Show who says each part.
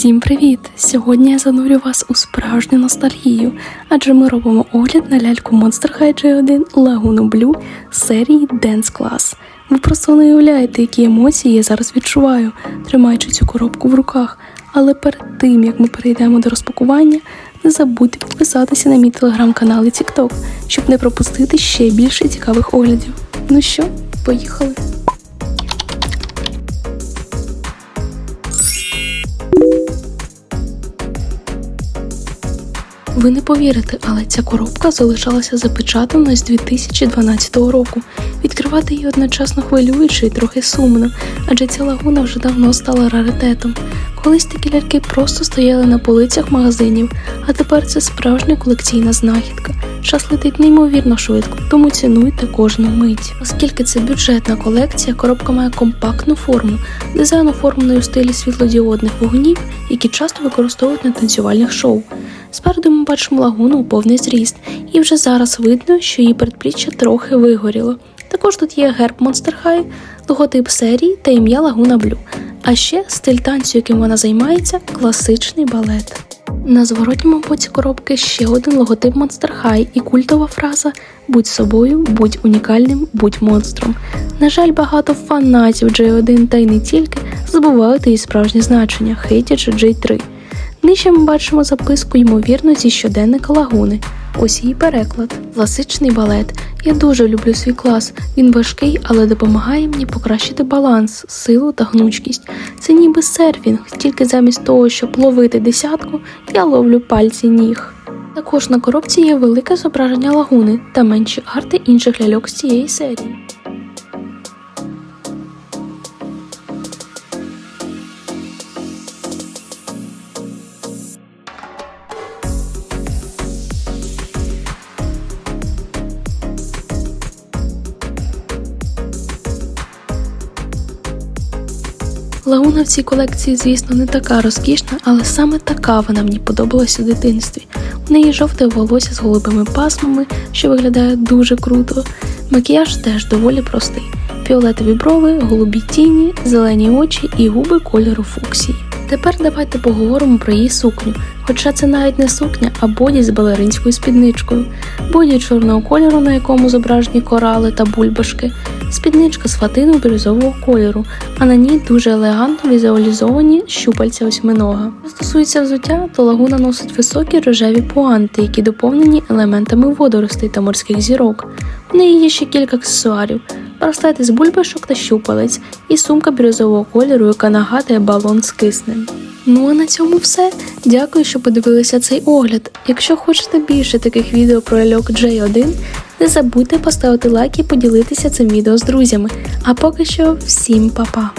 Speaker 1: Всім привіт! Сьогодні я занурю вас у справжню ностальгію, адже ми робимо огляд на ляльку Monster High J1 Laguna Blue серії Dance Class. Ви просто не уявляєте, які емоції я зараз відчуваю, тримаючи цю коробку в руках. Але перед тим як ми перейдемо до розпакування, не забудьте підписатися на мій телеграм-канал і TikTok, щоб не пропустити ще більше цікавих оглядів. Ну що, поїхали! Ви не повірите, але ця коробка залишалася запечатаною з 2012 року. Відкривати її одночасно хвилююче і трохи сумно, адже ця лагуна вже давно стала раритетом. Колись такі ляльки просто стояли на полицях магазинів, а тепер це справжня колекційна знахідка. Час летить неймовірно швидко, тому цінуйте кожну мить. Оскільки це бюджетна колекція, коробка має компактну форму, дизайн оформлений у стилі світлодіодних вогнів, які часто використовують на танцювальних шоу. Спереду ми бачимо лагуну у повний зріст, і вже зараз видно, що її передпліччя трохи вигоріло. Також тут є герб Monster High, логотип серії та ім'я Лагуна Блю. А ще стиль танцю, яким вона займається, класичний балет. На зворотньому боці коробки ще один логотип Monster High і культова фраза Будь собою, будь унікальним, будь монстром. На жаль, багато фанатів J1 та й не тільки забувають її справжнє значення, хейтячи J3. Нижче ми бачимо записку, ймовірно, зі щоденника лагуни. Ось її переклад. Класичний балет. Я дуже люблю свій клас. Він важкий, але допомагає мені покращити баланс, силу та гнучкість. Це ніби серфінг, тільки замість того, щоб ловити десятку, я ловлю пальці ніг. Також на коробці є велике зображення лагуни та менші арти інших ляльок з цієї серії. Лагуна в цій колекції, звісно, не така розкішна, але саме така вона мені подобалась у дитинстві. У неї жовте волосся з голубими пасмами, що виглядає дуже круто. Макіяж теж доволі простий: фіолетові брови, голубі тіні, зелені очі і губи кольору фуксії. Тепер давайте поговоримо про її сукню. Хоча це навіть не сукня, а боді з балеринською спідничкою, боді чорного кольору, на якому зображені корали та бульбашки, спідничка з фатину бірюзового кольору, а на ній дуже елегантно візуалізовані щупальця осьминога. Що стосується взуття, то лагуна носить високі рожеві пуанти, які доповнені елементами водоростей та морських зірок. У неї є ще кілька аксесуарів, браслети з бульбашок та щупалець, і сумка бірюзового кольору, яка нагадує балон з киснем. Ну а на цьому все. Дякую, що подивилися цей огляд. Якщо хочете більше таких відео про ляльок J1, не забудьте поставити лайк і поділитися цим відео з друзями. А поки що всім па-па!